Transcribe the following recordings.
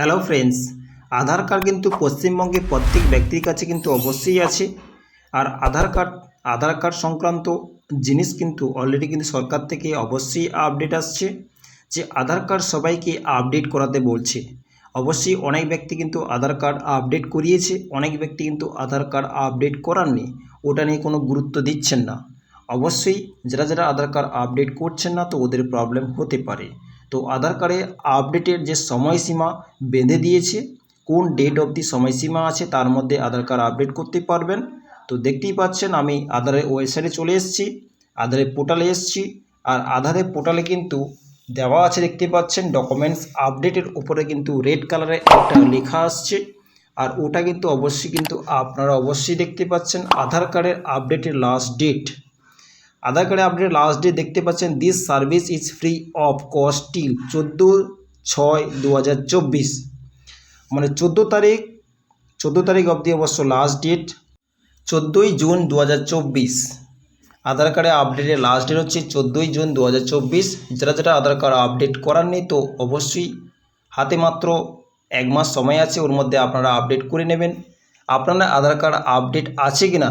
Hello friends আধার card কিন্তু পশ্চিমবঙ্গে প্রত্যেক ব্যক্তির কাছে কিন্তু অবশ্যই আছে। আর আধার কার্ড আধার কার্ড সংক্রান্ত জিনিস কিন্তু অলরেডি কিন্তু সরকার থেকে অবশ্যই আপডেট আসছে। যে আধার কার্ড সবাইকে আপডেট করাতে বলছে। অবশ্যই অনেক ব্যক্তি কিন্তু আধার কার্ড আপডেট করিয়েছে। অনেক ব্যক্তি কিন্তু আধার কার্ড আপডেট করাননি। ওটা নিয়ে কোনো গুরুত্ব দিচ্ছেন না। অবশ্যই যারা যারা আধার কার্ড আপডেট করছেন না তো ওদের প্রবলেম হতে পারে। তো আধার কার্ডে আপডেটের যে সময়সীমা বেঁধে দিয়েছে, কোন ডেট অবধি সময়সীমা আছে তার মধ্যে আধার কার্ড আপডেট করতে পারবেন। তো দেখতেই পাচ্ছেন আমি আধারের ওয়েবসাইটে চলে এসেছি, আধারের পোর্টালে এসেছি, আর আধারের পোর্টালে কিন্তু দেওয়া আছে দেখতে পাচ্ছেন ডকুমেন্টস আপডেটের উপরে কিন্তু রেড কালারে একটা লেখা আসছে, আর ওটা কিন্তু অবশ্যই কিন্তু আপনারা অবশ্যই দেখতে পাচ্ছেন আধার কার্ডের আপডেটের লাস্ট ডেট আধার কার্ডে আপডেট লাস্ট ডে দেখতে পাচ্ছেন this service is free of cost till চোদ্দ ছয় দু মানে চোদ্দ তারিখ চোদ্দ তারিখ অবধি অবশ্য লাস্ট ডেট চোদ্দোই জুন দু হাজার চব্বিশ আধার কার্ডে আপডেটের লাস্ট ডেট হচ্ছে চোদ্দোই জুন দু হাজার চব্বিশ। যারা যারা আধার কার্ড আপডেট করাননি তো অবশ্যই হাতে মাত্র এক মাস সময় আছে, ওর মধ্যে আপনারা আপডেট করে নেবেন। আপনারা আধার কার্ড আপডেট আছে কি না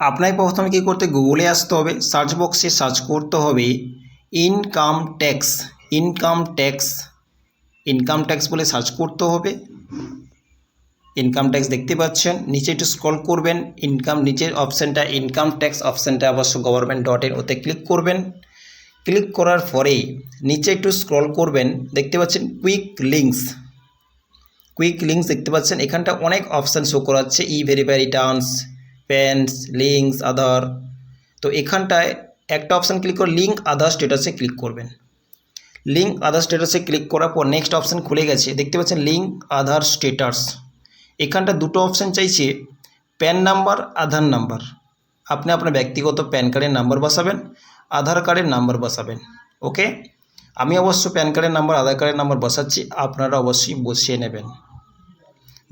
আপনাকে প্রথমে কী করতে গুগলে আসতে হবে সার্চ বক্সে সার্চ করতে হবে income tax income tax income tax বলে সার্চ করতে হবে। ইনকাম ট্যাক্স দেখতে পাচ্ছেন, নিচে একটু স্ক্রল করবেন ইনকাম নিচের অপশানটা ইনকাম ট্যাক্স অপশানটা অবশ্য গভর্নমেন্ট ডট ইন ওতে ক্লিক করবেন। ক্লিক করার পরে নিচে একটু স্ক্রল করবেন, দেখতে পাচ্ছেন কুইক লিঙ্কস কুইক লিঙ্কস দেখতে পাচ্ছেন, এখানটা অনেক অপশান শো করাচ্ছে e verify returns PANs links Aadhaar তো এখানটায় একটা অপশান ক্লিক করে লিঙ্ক আধার স্ট্যাটাসে ক্লিক করবেন। লিঙ্ক আধার স্ট্যাটাসে ক্লিক করার পর নেক্সট অপশান খুলে গেছে। দেখতে পাচ্ছেন লিঙ্ক আধার স্ট্যাটাস এখানটা দুটো অপশান চাইছে প্যান নাম্বার আধার নাম্বার আপনি আপনার ব্যক্তিগত প্যান কার্ডের নাম্বার বসাবেন আধার কার্ডের নাম্বার বসাবেন ওকে আমি অবশ্য প্যান কার্ডের নাম্বার আধার কার্ডের নাম্বার বসাচ্ছি, আপনারা অবশ্যই বসিয়ে নেবেন।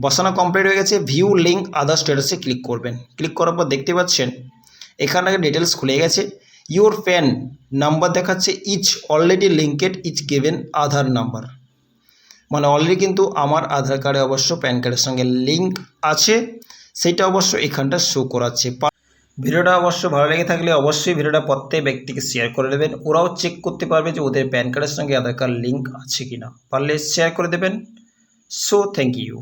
বসানো কমপ্লিট হয়ে গেছে ভিউ লিঙ্ক আধার স্ট্যাটাসে ক্লিক করবেন। ক্লিক করার পর দেখতে পাচ্ছেন, এখানে ডিটেলস খুলে গেছে। ইউর প্যান নাম্বার দেখাচ্ছে is already linked is given Aadhaar number মানে অলরেডি কিন্তু আমার আধার কার্ডে অবশ্য প্যান কার্ডের সঙ্গে লিঙ্ক আছে, সেটা অবশ্য এখানটা শো করাচ্ছে। ভিডিওটা অবশ্য ভালো লেগে থাকলে অবশ্যই ভিডিওটা প্রত্যেক ব্যক্তিকে শেয়ার করে দেবেন। ওরাও চেক করতে পারবে যে ওদের প্যান কার্ডের সঙ্গে আধার কার্ড লিঙ্ক আছে কি না পারলে শেয়ার করে দেবেন। So thank you